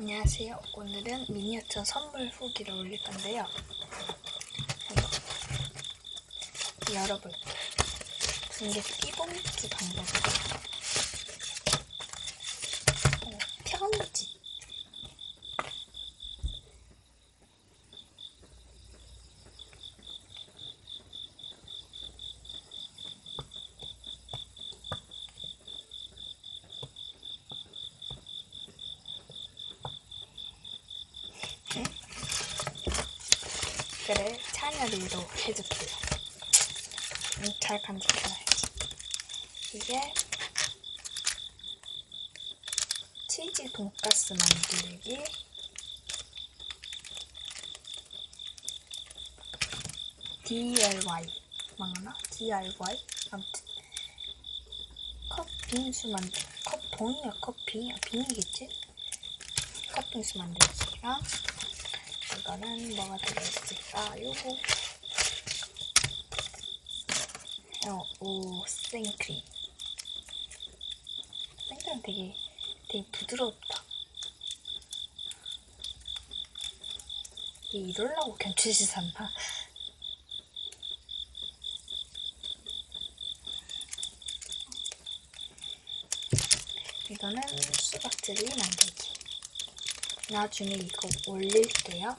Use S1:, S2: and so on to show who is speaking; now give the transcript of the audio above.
S1: 안녕하세요. 오늘은 미니어처 선물 후기를 올릴 건데요. 이거 열어볼게요. 이게 끼봉지 방법이에요. 어, 편지. 그래 찬열이로 해줄게요. 음, 잘 간직해놔야지. 이게 치즈 돈가스 만들기 DIY 맞나? DIY 아무튼 컵 빙수 만들 컵 봉이야 컵 빙이야 빙이겠지? 컵 빙수 만들기랑 이거는 뭐가 들어있을까? 요거 어, 오 생크림 생크림 되게 되게 부드럽다 이럴라고 견치지 샀나? 이거는 수박 젤리 만들기 나중에 이거 올릴게요